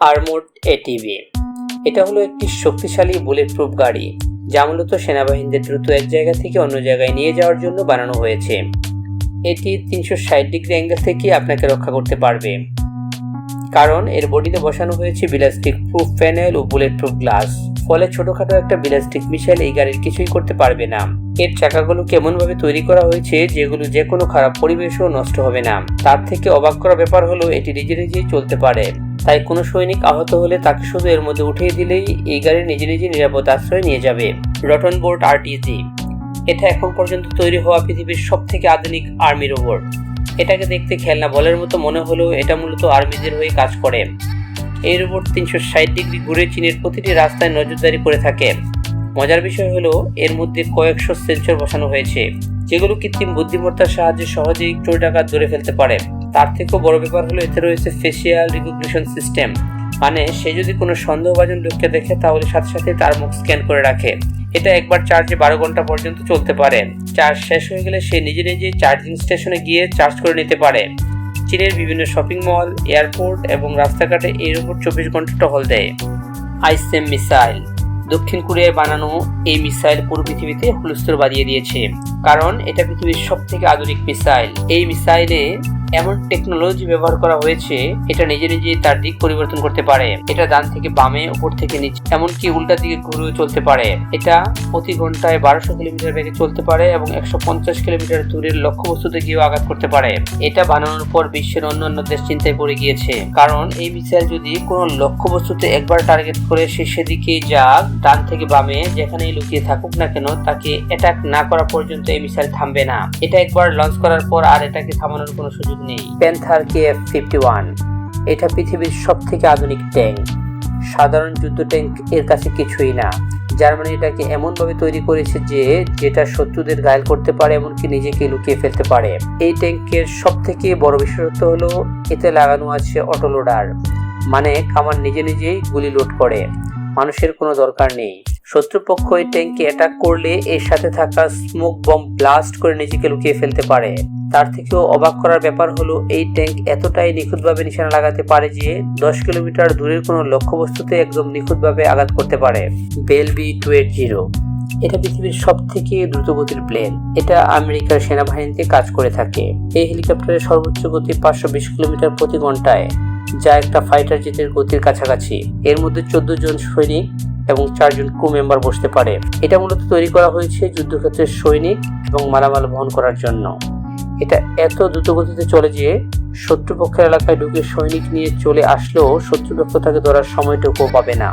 Armoured ATV. এটা হলো একটি শক্তিশালী বুলেট প্রুফ গাড়ি, যা মূলত সেনাবাহিনীদের দ্রুত এক জায়গা থেকে অন্য জায়গায় নিয়ে যাওয়ার জন্য বানানো হয়েছে। এটি তিনশো ষাট ডিগ্রি অ্যাঙ্গেল থেকে আপনাকে রক্ষা করতে পারবে। কারণ এর বডিতে বসানো হয়েছে বিলাস্টিক প্রুফ প্যানেল ও বুলেট প্রুফ গ্লাস ফলে ছোটখাটো একটা বিলাস্টিক মিসাইল এই গাড়ির কিছুই করতে পারবে না। এর চাকাগুলো কেমনভাবে তৈরি করা হয়েছে যেগুলো যে কোনো খারাপ পরিবেশও নষ্ট হবে না। তার থেকে অবাক করা ব্যাপার হলো, এটি নিজে নিজেই চলতে পারে। তাই কোনো সৈনিক আহত হলে তাকে শুধু এর মধ্যে উঠিয়ে দিলেই এই গাড়ি নিজে নিজে নিরাপদ আশ্রয় নিয়ে যাবে। রটন বোর্ড আরটিজি। এটা এখন পর্যন্ত তৈরি হওয়া পৃথিবীর সব থেকে আধুনিক আর্মি রোবট এটাকে দেখতে খেলনা বলের মতো মনে হলেও এটা মূলত আর্মিদের হয়ে কাজ করে। এই রোবট তিনশো ষাট ডিগ্রি ঘুরে চীনের প্রতিটি রাস্তায় নজরদারি করে থাকে। মজার বিষয় হলো, এর মধ্যে কয়েকশো সেন্সর বসানো হয়েছে, যেগুলো কৃত্রিম বুদ্ধিমত্তার সাহায্যে সহজেই চোর ডাকাত ধরে ফেলতে পারে। তার থেকেও বড় ব্যাপার হলো এতে রয়েছে ফেসিয়াল রিকগনিশন সিস্টেম মানে সে যদি কোনো সন্দেহভাজন লোককে দেখে, তাহলে সাথে সাথে তার মুখ স্ক্যান করে রাখে। এটা একবার চার্জে বারো ঘণ্টা পর্যন্ত চলতে পারে। চার্জ শেষ হয়ে গেলে সে নিজে নিজে চার্জিং স্টেশনে গিয়ে চার্জ করে নিতে পারে। চীনের বিভিন্ন শপিং মল এয়ারপোর্ট এবং রাস্তাঘাটে এই রোবট চব্বিশ ঘণ্টা টহল দেয়। আইসেম মিসাইল দক্ষিণ কোরিয়ায় বানানো এই মিসাইল পুরো পৃথিবীতে হুলস্থুল বাড়িয়ে দিয়েছে। কারণ এটা পৃথিবীর সব থেকে আধুনিক মিসাইল এই মিসাইলে এমন টেকনোলজি ব্যবহার করা হয়েছে, এটা নিজে নিজে তার দিক পরিবর্তন করতে পারে। এটা ডান থেকে বামে, উপর থেকে নিচে, এমনকি উল্টা দিকে ঘুরেও চলতে পারে। এটা প্রতি ঘন্টায় বারোশো কিলোমিটার বেগে চলতে পারে এবং একশো পঞ্চাশ কিলোমিটার দূরের লক্ষ্যবস্তুতে গিয়েও আঘাত করতে পারে। এটা বানানোর পর বিশ্বের অন্যান্য দেশ চিন্তায় পড়ে গিয়েছে। কারণ এই মিসাইল যদি কোনো লক্ষ্যবস্তুতে একবার টার্গেট করে সে সেদিকে যাক, ডান থেকে বামে, যেখানেই লুকিয়ে থাকুক না কেন, তাকে অ্যাটাক না করা পর্যন্ত এই মিসাইল থামবে না। এটা একবার লঞ্চ করার পর আর এটাকে থামানোর কোনো সুযোগ নেই। Panther K F fifty one এটা পৃথিবীর সব থেকে আধুনিক ট্যাঙ্ক সাধারণ যুদ্ধ ট্যাঙ্ক এর কাছে কিছুই না। জার্মানি এটাকে এমনভাবে তৈরি করেছে যে, যেটা শত্রুদের ঘায়ল করতে পারে এমনকি নিজেকে লুকিয়ে ফেলতে পারে। এই ট্যাঙ্কের সব থেকে বড় বিশেষত্ব হলো, এতে লাগানো আছে অটোলোডার মানে কামান নিজে নিজেই গুলি লোড করে। মানুষের কোনো দরকার নেই। শত্রুপক্ষ এই ট্যাঙ্কে অ্যাটাক করলে এর সাথে থাকা স্মোক বম ব্লাস্ট করে নিজেকে লুকিয়ে ফেলতে পারে। তার থেকেও অবাক করার ব্যাপার হলো, এই ট্যাঙ্ক এতটাই নিখুঁতভাবে নিশানা লাগাতে পারে যে দশ কিলোমিটার দূরের কোনো লক্ষ্যবস্তুতে একদম নিখুঁতভাবে আঘাত করতে পারে। Bell B two eight zero. এটা পৃথিবীর সব থেকে দ্রুতগতির প্লেন। এটা আমেরিকার সেনাবাহিনীতে কাজ করে থাকে। এই হেলিকপ্টারের সর্বোচ্চ গতি পাঁচশো বিশ কিলোমিটার প্রতি ঘন্টায়, যা একটা ফাইটার জেটের গতির কাছাকাছি। এর মধ্যে চোদ্দ জন সৈনিক এবং চারজন ক্রু মেম্বার বসতে পারে। এটা মূলত তৈরি করা হয়েছে যুদ্ধক্ষেত্রের সৈনিক এবং মালামাল বহন করার জন্য। এটা এত দ্রুত গতিতে চলে যে শত্রুপক্ষের এলাকায় ঢুকে সৈনিক নিয়ে চলে আসলেও শত্রুপক্ষ তাকে ধরার সময়টুকু পাবে না।